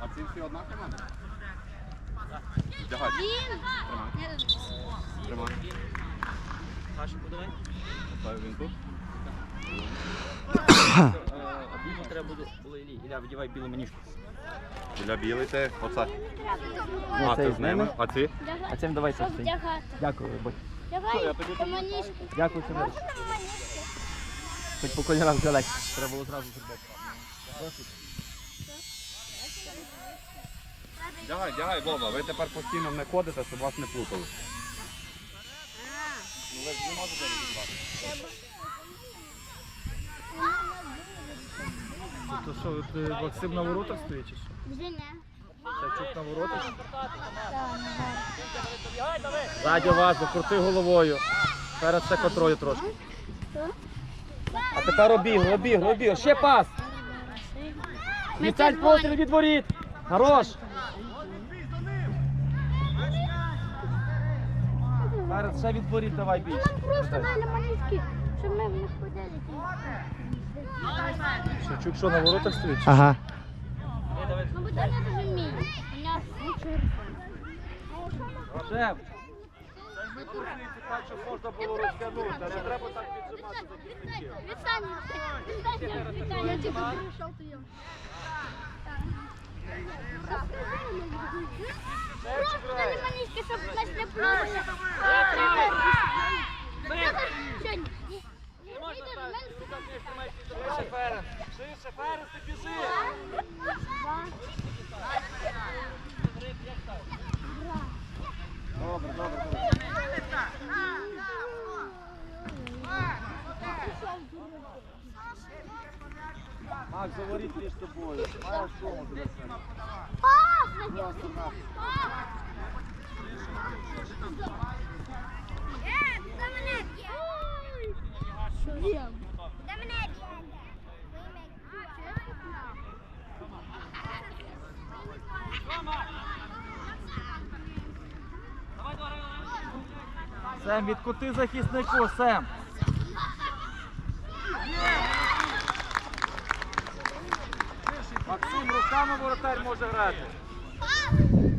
а ці всі одна команда? Вдягай. Тримай. Саша, подавай. Ставив він тут. Білу треба буде були Іллі. Ілля, видівай білу маніжку. Біля білий ти, оце. Ну, А ти з ними? А ці? А цим давай сости. Дякую, будь. Давай, по манішку. Дякую, манішку? Хоч по кольорам вже. Треба було зразу зробити. Вдягай, вдягай, Вова, ви тепер постійно не ходите, щоб вас не плутали. Ну ви ж не можете розібрати. То що, е, Максим на воротах стоїть чи що? Вже не. Шевчук на воротах? Ззаді вас, закрути головою. Перед ще контролю трошки. А тепер обіг, обіг, обіг. Ще пас. Ми червоні. постріл від воріт. Хорош. Перед ще від воріт давай бій. Нам просто дали манішки, щоб ми в них ходили. Шевчук що на воротах стоїть? Ага. Ну, бо я не дуже вмію. У нас лучше. Шеф. Так, щоб можна було розтягнути, не треба так піджимати Вітання. Вітання. Вітання. Я тільки прийшов, то я. Просто дали манішки, щоб нас не плутали. Сьогодні. Шише, Ферен. Шише, Ферен, ти біжи. Добре, добре, добре. Макс, говорить між тобою. Маєш. Просто на. Сем, відкути захиснику, Сем. Максим, руками воротар може грати.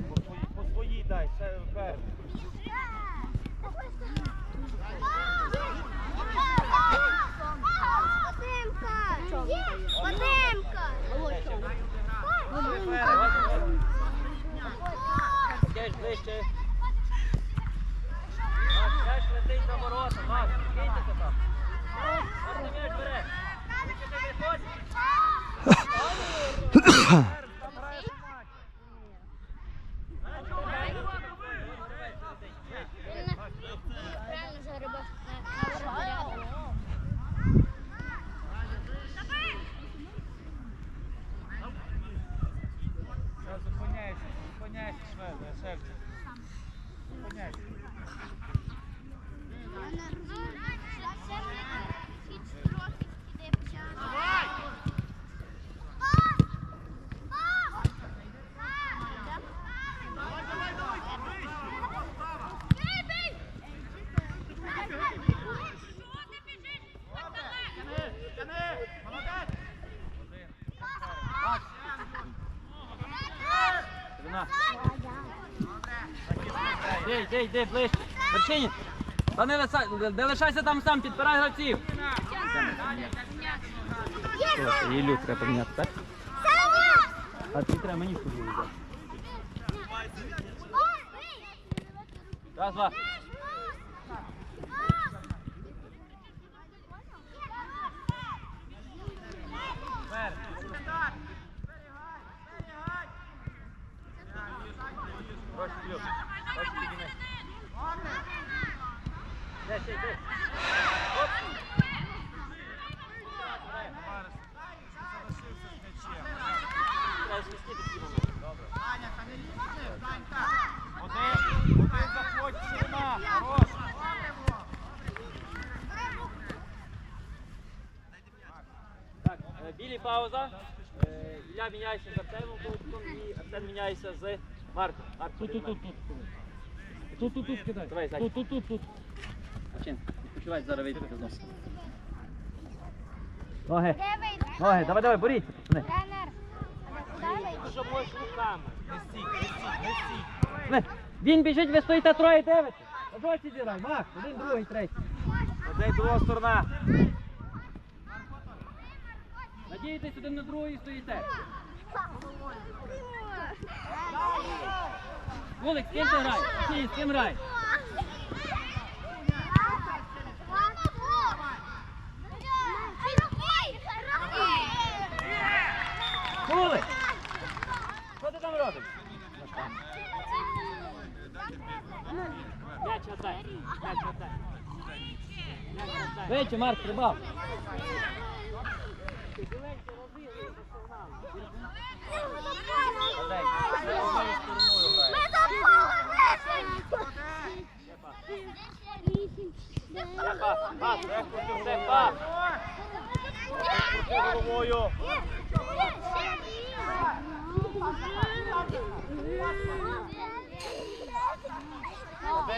По своїй, по своїй дай, ще вперед. Кеш ближче. Макс, кеш летить на ворота. Макс, скиньтеся там. Макс, ти м'яч бере. Вище ти виходь. Правильно загребав на воротаря. Все, зупиняйся, зупиняйся, шведе, шефчик. Зупиняйся. Трина. Йди, йди, ближче. Вершині. Та не, лиса- не лишайся там сам, підпирай гравців. Ілю треба поміняти, так? А ти треба мені сюди взяти. Раз, два. Підійми. Де, ще, йди. Оп. Треба свистіти всі моменти. Один, один заходь, ширина, хорош. Так, е, білі пауза. Е, Ілля міняється з Артемом Колодком і Артем міняється з Марком. Марк, Тут, тут, тут, тут. Тут, тут, тут кидай. Давай, Тут, тут, тут, тут. Відпочивай, зараз вийдете знову. Ноги, ноги, давай, давай, боріть. пацани. Тренер. Давай. Що можеш руками? Не стій, не стій, не стій. Він біжить, ви стоїте троє дивитесь. На досі зіграй, Макс, один, другий, третій. Оцей друга сторона. Надієтесь один на другий стоїте. Вулик, з ким ти грай? Ні, з ким грай? Вулик! Що ти там робиш? М'яч отдай, м'яч отдай. Вийти, Марк, прибав. Пас, пас, все, пас. Крути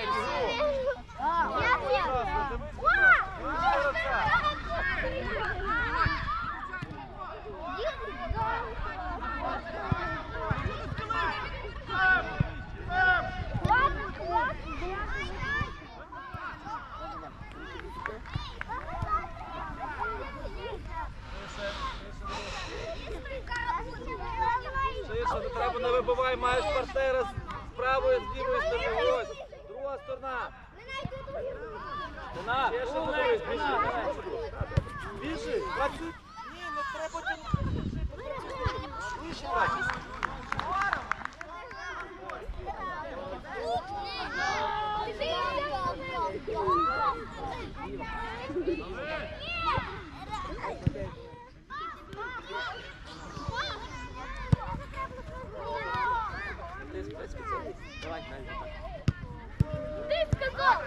головою. Ширше, Давай, дай. Ти сказав!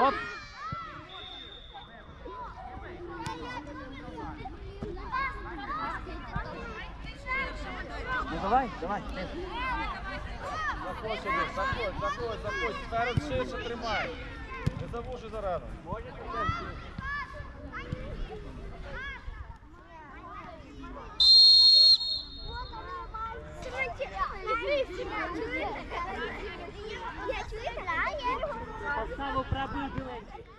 Оп. Ну давай, давай. Заходь, заходь, заходь, заходь. Зараз ширше тримай. Не завужу зарано. Можеш Я чую, я чую, я чую. Поставу пробуй, Беленький.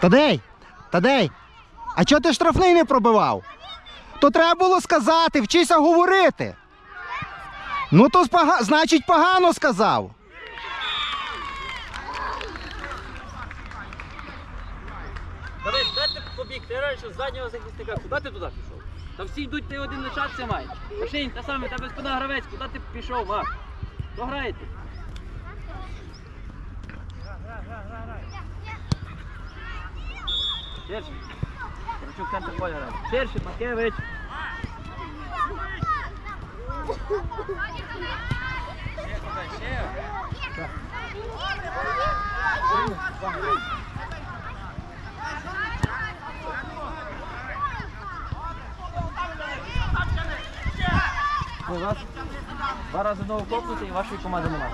Тадей! Тадей! А чого ти штрафний не пробивав? То треба було сказати, вчися говорити. Ну то спога... значить погано сказав. Давид, де ти побіг? Ти раніше з заднього захисника. Куди ти туди пішов? Та всі йдуть, ти один лишатися маєш. Машинь, та саме, тебе спина гравець, куди ти пішов, Марк? Хто граєте? Ширше. Корочук, центр поля грає. Ширше, Маткевич. Ну, у вас два рази знову копнути і вашої команди немає.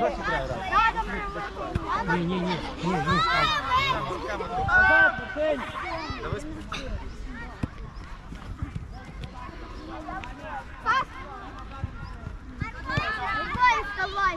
Дальше треба грати. Ні, ні, ні, ні, ні. Назад, Максим! Вставай,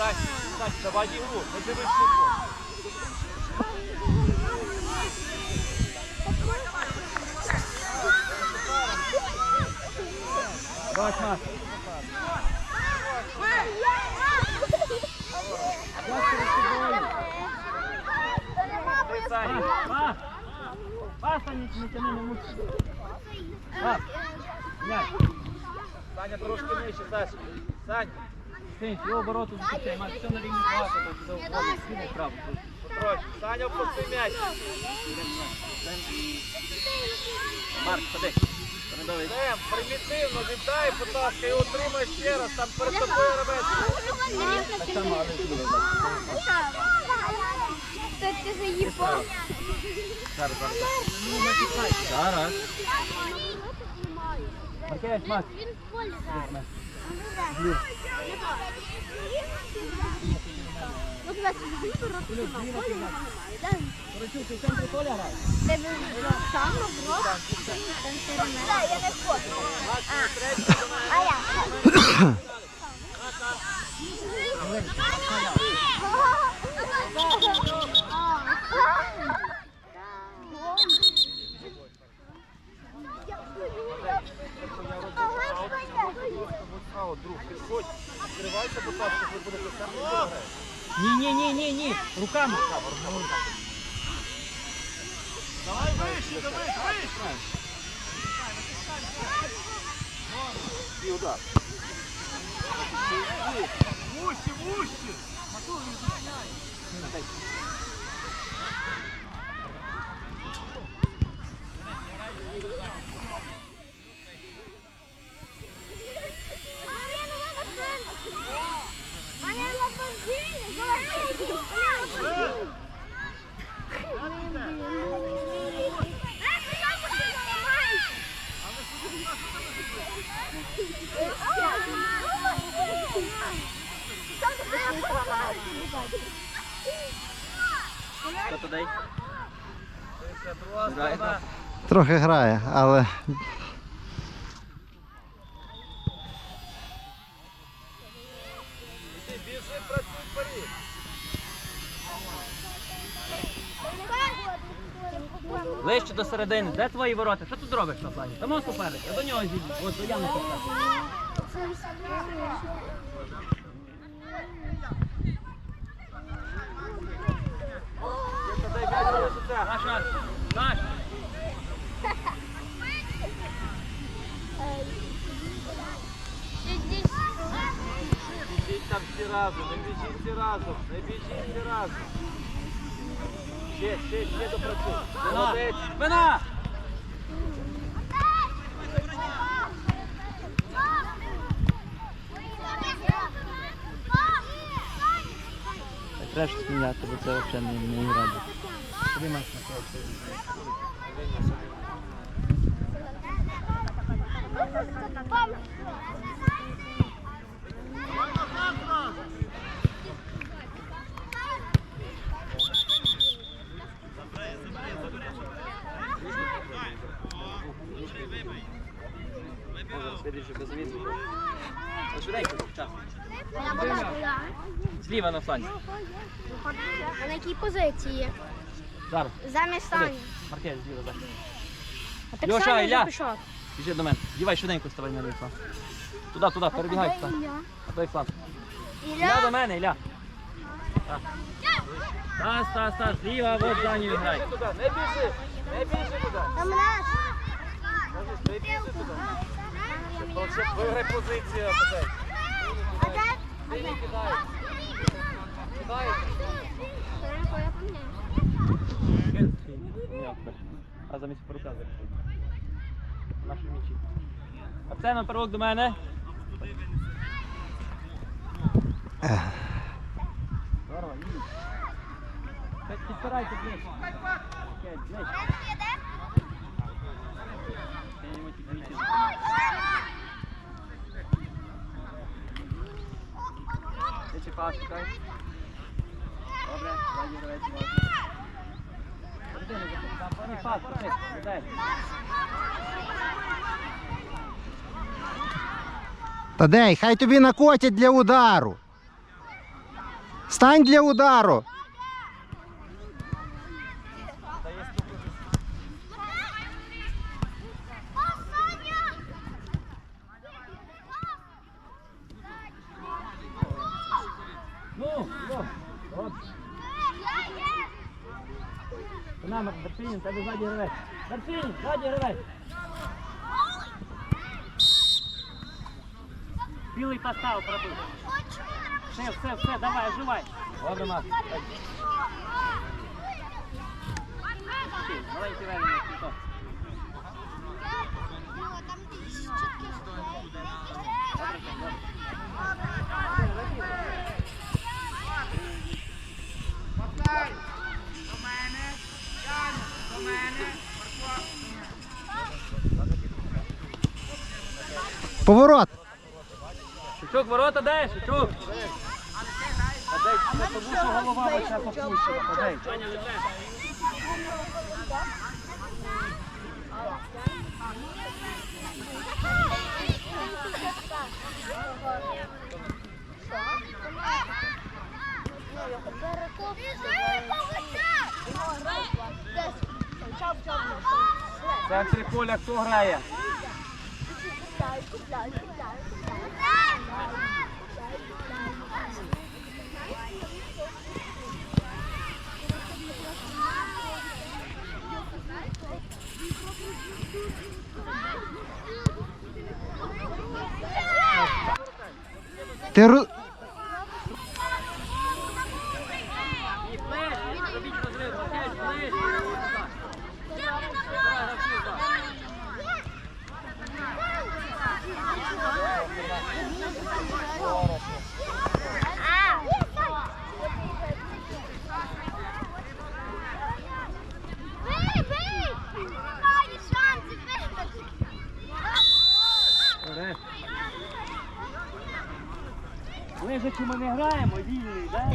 Стась, Стась, заводи в лук, это вышли в Давай, Маша. Пас, пас, они не тянули лучше. Пас, Саня, трошки меньше, Саша. Сань. Стинь, його обороту зустрічай. Маш, все на рівні класу. Так, все входить. Сідай вправо. Петрович, Саня опусти м'яч. Марк, ходи. Передовий. Дем, примітивно, віддай, будь ласка, і отримай ще раз, там перед тобою ребець. Так само, але сюди. Це ти заїбав. Зараз, зараз. Зараз. Маркевич, Маш. Він в полі зараз. Ну, куди ти ти в центрі поля граєш? Тебе там оброк? Так, я не хочу. А я. Право, відкривайся, будь ласка, ви будете сам грати. Ні, ні, ні, ні, ні. Руками. Давай вище, давай, вище. І удар. Вуще, вуще. Хто туди? Це друга сторона. Трохи грає, але Ближче до середини. Де твої ворота? Що тут робиш на плані? Тому суперник. Я до нього зійду. От до Яни. Наш, наш. Наш. Біжіть там всі разом, не біжіть всі разом, не біжіть всі разом. Ще, ще, ще допрацюй. Спина. Молодець. Спина. Треба щось міняти, бо це взагалі не, не гра. Тобі маєш Слідуючи без. Швиденько, час. Зліва на фланзі. А на якій позиції? Зараз. Замість. Сані. Маркевич, зліва, так. А так Льоша, Саня Ілля. вже пішов. Біжи до мене. Дівай швиденько ставай на лівий фланг. Туди, туди, перебігай туди. На той фланг. Ілля до мене, Ілля. Так. Стас, Стас, Стас, зліва, вот за ним грай. Не біжи, не біжи туди. Там наш. Кажеш, не біжи туди. То ще виграй позицію, опять. А де? Ти не кидай. Кидай. А замість порука Наші м'ячі. А це на перелог до мене. Здорово, їдь. Під- Підпирайте ближче. Окей, ближче. Я йому тільки двічі допомагаю. Чи пас, чекай. Добре, ззаді гравець пас, дай. Тадей, хай тобі накотять для удару. Стань для удару. Ззаді гравець. Дарфінін, ззаді гравець. Білий постав, пробуй. Все, все, все, давай, оживай. Добре, Макс. Давай, великий, Поворот. Шучук, ворота дай, Шучук. Тому що голова ваша центрі поля хто грає? Ти ру- І флеш, робіть розрив, флеш, флеш. Добре. Лежачи ми не граємо, вільний, так?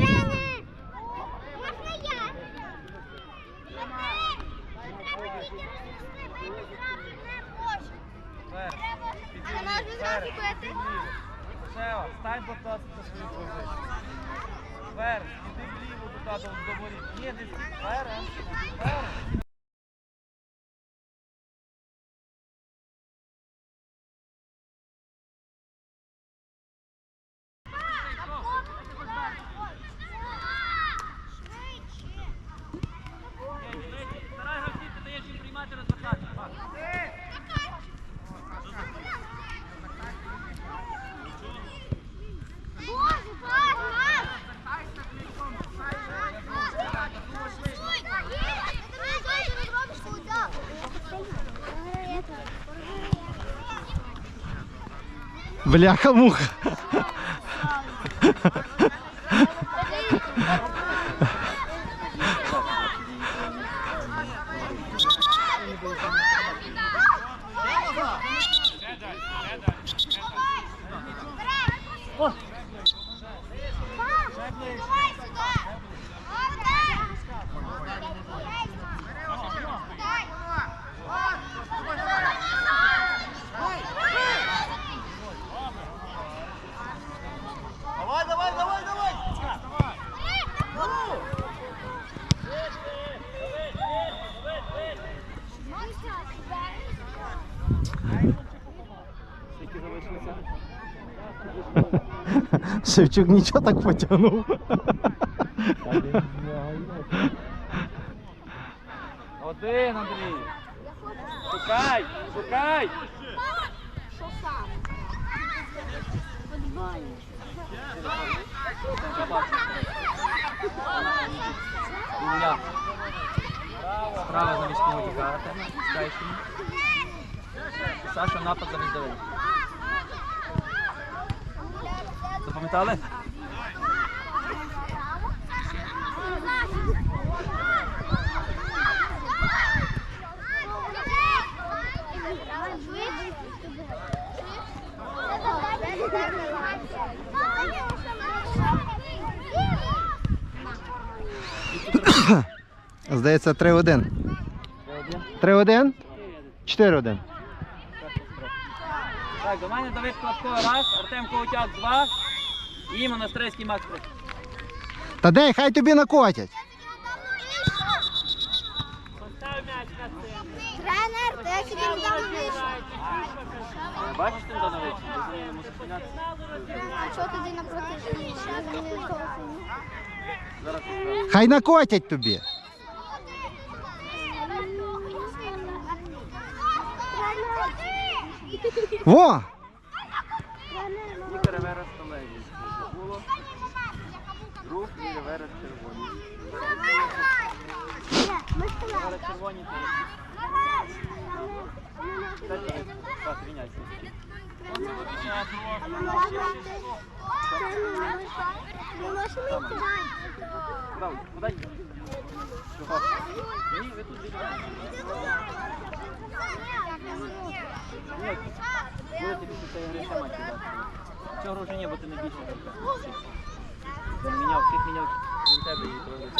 Шева, стань будь ласка на свою позицію. Вер, іди вліво до тата до воріт. Ні, не стій. Вер, вер. Старай гравців, ти даєш їм приймати розвертати. Бляха-муха. Давай, давай, давай, давай. Скільки залишилося? Шевчук нічого так потягнув. Один, Андрій. Шукай, шукай. Ілля. Справа замість нього тікати. Саша напад замість Давида. Запам'ятали? Здається, 3-1. 3-1? 4-1. Так, до мене Давид Клапко раз, Артем Ковтяк два. І Монастирський Макс три. Тадей, хай тобі накотять. Тренер, недавно вийшов. Бачиш, ти міняти. А що тоді напроти жінки? Зараз. Хай накотять тобі. Во! Ігор Верес Толегій. Було. Друг і Верес червоні. Верес червоні. Так, міняйся. Куди? Чого? Ні, ви тут біля. Ні, будете після цієї гри матчі грати. Цього вже ні, бо ти не більше. Він міняв, всіх міняв, він тебе і проводив.